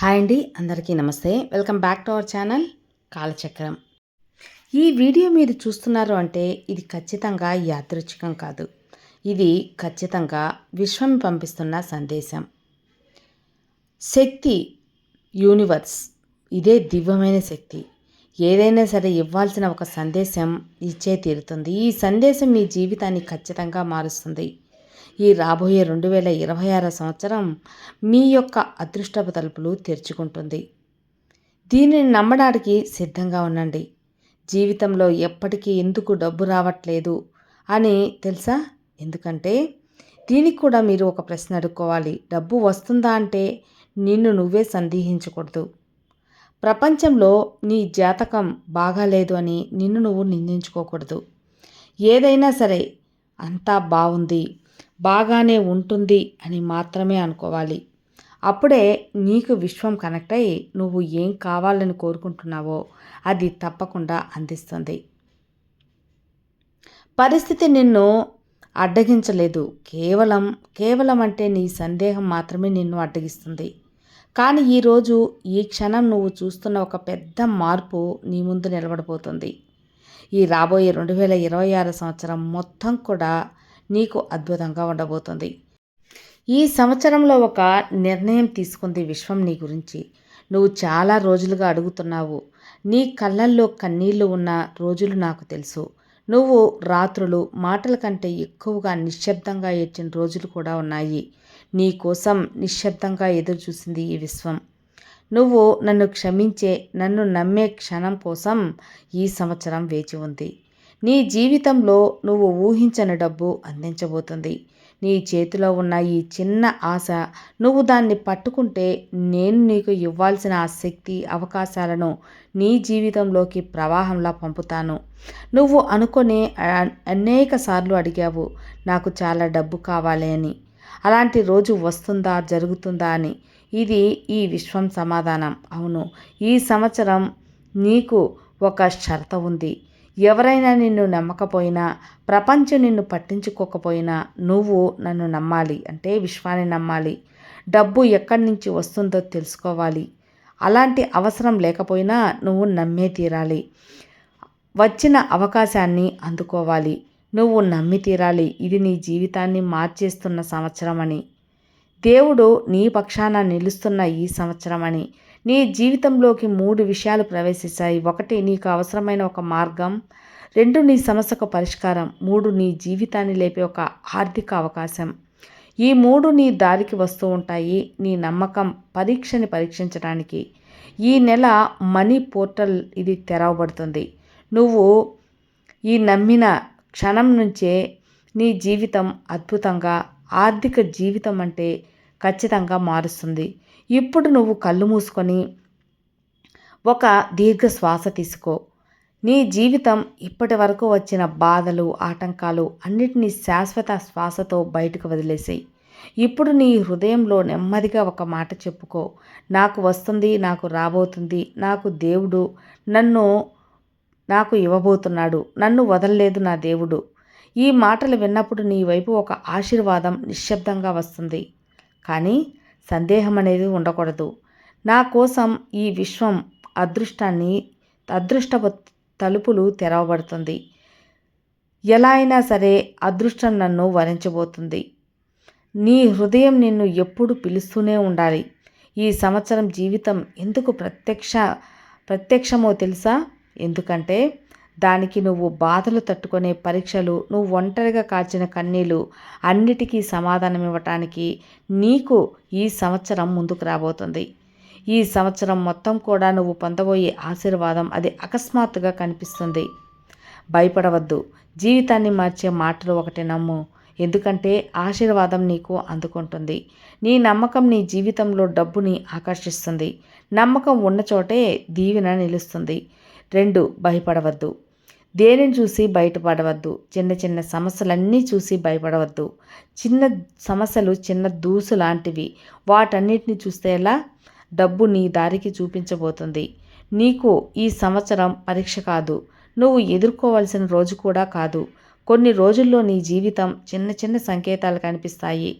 Hi అండి అందరికీ నమస్తే. Welcome back to our channel Kalachakram. ఈ వీడియో మీరు చూస్తున్నారు అంటే ఇది ఖచ్చితంగా యాదృచ్ఛికం కాదు. ఇది ఖచ్చితంగా విశ్వం పంపిస్తున్న సందేశం. శక్తి యూనివర్స్ ఇదే దివ్యమైన శక్తి. ఏదైనా సరే ఇవ్వాల్సిన ఒక సందేశం ఇచ్చే తీరుతుంది. ఈ సందేశం మీ జీవితాన్ని ఖచ్చితంగా మారుస్తుంది. ఈ రాబోయే రెండు వేల ఇరవై ఆరో సంవత్సరం మీ యొక్క అదృష్టపు తలుపులు తెరుచుకుంటుంది. దీనిని నమ్మడానికి సిద్ధంగా ఉండండి. జీవితంలో ఎప్పటికీ ఎందుకు డబ్బు రావట్లేదు అని తెలుసా? ఎందుకంటే దీనికి కూడా మీరు ఒక ప్రశ్న అడుక్కోవాలి. డబ్బు వస్తుందా అంటే నిన్ను నువ్వే సందేహించకూడదు. ప్రపంచంలో నీ జాతకం బాగాలేదు అని నిన్ను నువ్వు నిందించుకోకూడదు. ఏదైనా సరే అంతా బాగుంది. బాగానే ఉంటుంది అని మాత్రమే అనుకోవాలి. అప్పుడే నీకు విశ్వం కనెక్ట్ అయ్యి నువ్వు ఏం కావాలని కోరుకుంటున్నావో అది తప్పకుండా అందిస్తుంది. పరిస్థితి నిన్ను అడ్డగించలేదు. కేవలం కేవలం అంటే నీ సందేహం మాత్రమే నిన్ను అడ్డగిస్తుంది. కానీ ఈరోజు ఈ క్షణం నువ్వు చూస్తున్న ఒక పెద్ద మార్పు నీ ముందు నిలబడిపోతుంది ఈ రాబోయే రెండు వేల ఇరవై ఆరు సంవత్సరం మొత్తం కూడా నీకు అద్భుతంగా ఉండబోతుంది. ఈ సంవత్సరంలో ఒక నిర్ణయం తీసుకుంది విశ్వం నీ గురించి. నువ్వు చాలా రోజులుగా అడుగుతున్నావు. నీ కళ్ళల్లో కన్నీళ్ళు ఉన్న రోజులు నాకు తెలుసు. నువ్వు రాత్రులు మాటల కంటే ఎక్కువగా నిశ్శబ్దంగా ఏడ్చిన రోజులు కూడా ఉన్నాయి. నీ కోసం నిశ్శబ్దంగా ఎదురు చూసింది ఈ విశ్వం. నువ్వు నన్ను క్షమించే నన్ను నమ్మే క్షణం కోసం ఈ సంవత్సరం వేచి ఉంది. నీ జీవితంలో నువ్వు ఊహించని డబ్బు అందించబోతుంది. నీ చేతిలో ఉన్న ఈ చిన్న ఆశ నువ్వు దాన్ని పట్టుకుంటే నేను నీకు ఇవ్వాల్సిన ఆ శక్తి అవకాశాలను నీ జీవితంలోకి ప్రవాహంలా పంపుతాను. నువ్వు అనుకునే అనేక సార్లు అడిగావు నాకు చాలా డబ్బు కావాలి అని. అలాంటి రోజు వస్తుందా జరుగుతుందా అని. ఇది ఈ విశ్వం సమాధానం. అవును ఈ సంవత్సరం నీకు ఒక షరత ఉంది. ఎవరైనా నిన్ను నమ్మకపోయినా ప్రపంచం నిన్ను పట్టించుకోకపోయినా నువ్వు నన్ను నమ్మాలి. అంటే విశ్వాన్ని నమ్మాలి. డబ్బు ఎక్కడి నుంచి వస్తుందో తెలుసుకోవాలి. అలాంటి అవసరం లేకపోయినా నువ్వు నమ్మే తీరాలి. వచ్చిన అవకాశాన్ని అందుకోవాలి. నువ్వు నమ్మి తీరాలి. ఇది నీ జీవితాన్ని మార్చేస్తున్న సంవత్సరం అని దేవుడు నీ పక్షాన నిలుస్తున్న ఈ సంవత్సరం అని నీ జీవితంలోకి మూడు విషయాలు ప్రవేశిస్తాయి. ఒకటి నీకు అవసరమైన ఒక మార్గం. రెండు నీ సమస్యకు పరిష్కారం. మూడు నీ జీవితాన్ని లేపే ఒక ఆర్థిక అవకాశం. ఈ మూడు నీ దారికి వస్తూ ఉంటాయి. నీ నమ్మకం పరీక్షని పరీక్షించడానికి. ఈ నెల మనీ పోర్టల్ ఇది తెరవబడుతుంది. నువ్వు ఈ నమ్మిన క్షణం నుంచే నీ జీవితం అద్భుతంగా ఆర్థిక జీవితం అంటే ఖచ్చితంగా మారుస్తుంది. ఇప్పుడు నువ్వు కళ్ళు మూసుకొని ఒక దీర్ఘ శ్వాస తీసుకో. నీ జీవితం ఇప్పటి వరకు వచ్చిన బాధలు ఆటంకాలు అన్నిటినీ శాశ్వత శ్వాసతో బయటకు వదిలేసాయి. ఇప్పుడు నీ హృదయంలో నెమ్మదిగా ఒక మాట చెప్పుకో. నాకు వస్తుంది నాకు రాబోతుంది నాకు దేవుడు నన్ను నాకు ఇవ్వబోతున్నాడు నన్ను వదలలేదు నా దేవుడు. ఈ మాటలు విన్నప్పుడు నీ వైపు ఒక ఆశీర్వాదం నిశ్శబ్దంగా వస్తుంది. కానీ సందేహం అనేది ఉండకూడదు. నా కోసం ఈ విశ్వం అదృష్టాన్ని అదృష్ట తలుపులు తెరవబడుతుంది. ఎలా అయినా సరే అదృష్టం నన్ను వరించబోతుంది. నీ హృదయం నిన్ను ఎప్పుడు పిలుస్తూనే ఉండాలి. ఈ సంవత్సరం జీవితం ఎందుకు ప్రత్యక్ష ప్రత్యక్షమో తెలుసా? ఎందుకంటే దానికి నువ్వు బాధలు తట్టుకునే పరీక్షలు నువ్వు ఒంటరిగా కాచిన కన్నీళ్ళు అన్నిటికీ సమాధానం ఇవ్వటానికి నీకు ఈ సంవత్సరం ముందుకు రాబోతుంది. ఈ సంవత్సరం మొత్తం కూడా నువ్వు పొందబోయే ఆశీర్వాదం అది అకస్మాత్తుగా కనిపిస్తుంది. భయపడవద్దు. జీవితాన్ని మార్చే మాటలు ఒకటి నమ్ము. ఎందుకంటే ఆశీర్వాదం నీకు అందుకుంటుంది. నీ నమ్మకం నీ జీవితంలో డబ్బుని ఆకర్షిస్తుంది. నమ్మకం ఉన్న చోటే దీవెన నిలుస్తుంది. రెండు భయపడవద్దు. దేనిని చూసి బయటపడవద్దు? చిన్న చిన్న సమస్యలన్నీ చూసి భయపడవద్దు. చిన్న సమస్యలు చిన్న దూసు లాంటివి వాటన్నిటిని చూస్తే ఎలా? డబ్బు నీ దారికి చూపించబోతుంది. నీకు ఈ సంవత్సరం పరీక్ష కాదు. నువ్వు ఎదుర్కోవాల్సిన రోజు కూడా కాదు. కొన్ని రోజుల్లో నీ జీవితం చిన్న చిన్న సంకేతాలు కనిపిస్తాయి.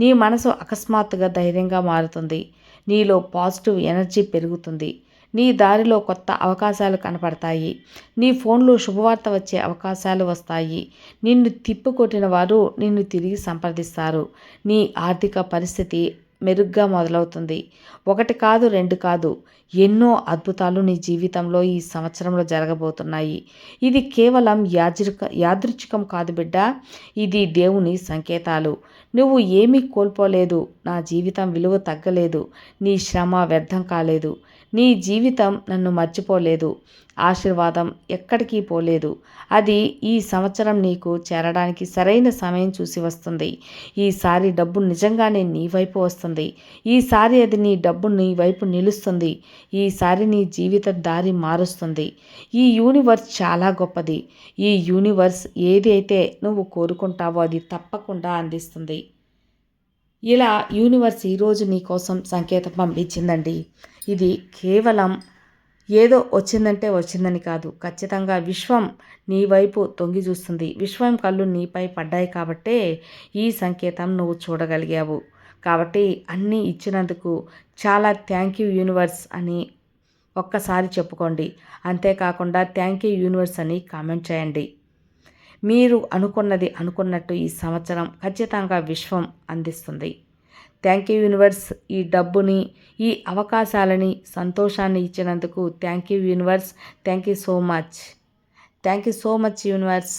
నీ మనసు అకస్మాత్తుగా ధైర్యంగా మారుతుంది. నీలో పాజిటివ్ ఎనర్జీ పెరుగుతుంది. నీ దారిలో కొత్త అవకాశాలు కనపడతాయి. నీ ఫోన్లో శుభవార్త వచ్చే అవకాశాలు వస్తాయి. నిన్ను తిప్పుకొట్టిన వారు నిన్ను తిరిగి సంప్రదిస్తారు. నీ ఆర్థిక పరిస్థితి మెరుగ్గా మొదలవుతుంది. ఒకటి కాదు రెండు కాదు ఎన్నో అద్భుతాలు నీ జీవితంలో ఈ సంవత్సరంలో జరగబోతున్నాయి. ఇది కేవలం యాదృక యాదృచ్ఛికం కాదు బిడ్డ. ఇది దేవుని సంకేతాలు. నువ్వు ఏమీ కోల్పోలేదు. నా జీవితం విలువ తగ్గలేదు. నీ శ్రమ వ్యర్థం కాలేదు. నీ జీవితం నన్ను మర్చిపోలేదు. ఆశీర్వాదం ఎక్కడికి పోలేదు. అది ఈ సంవత్సరం నీకు చేరడానికి సరైన సమయం చూసి వస్తుంది. ఈసారి డబ్బు నిజంగానే నీ వైపు వస్తుంది. ఈసారి అది నీ డబ్బు నీ వైపు నిలుస్తుంది. ఈసారి నీ జీవిత దారి మారుస్తుంది. ఈ యూనివర్స్ చాలా గొప్పది. ఈ యూనివర్స్ ఏది అయితే నువ్వు కోరుకుంటావో అది తప్పకుండా అందిస్తుంది. ఇలా యూనివర్స్ ఈరోజు నీ కోసం సంకేతం పంపించిందండి. ఇది కేవలం ఏదో వచ్చిందంటే వచ్చిందని కాదు. ఖచ్చితంగా విశ్వం నీ వైపు తొంగి చూస్తుంది. విశ్వం కళ్ళు నీపై పడ్డాయి కాబట్టే ఈ సంకేతం నువ్వు చూడగలిగావు. కాబట్టి అన్నీ ఇచ్చినందుకు చాలా థ్యాంక్ యూ యూనివర్స్ అని ఒక్కసారి చెప్పుకోండి. అంతేకాకుండా థ్యాంక్ యూ యూనివర్స్ అని కామెంట్ చేయండి. మీరు అనుకున్నది అనుకున్నట్టు ఈ సంవత్సరం ఖచ్చితంగా విశ్వం అందిస్తుంది. థ్యాంక్ యూ యూనివర్స్ ఈ డబ్బుని ఈ అవకాశాలని సంతోషాన్ని ఇచ్చినందుకు thank you universe. Thank you so much. Thank you so much universe.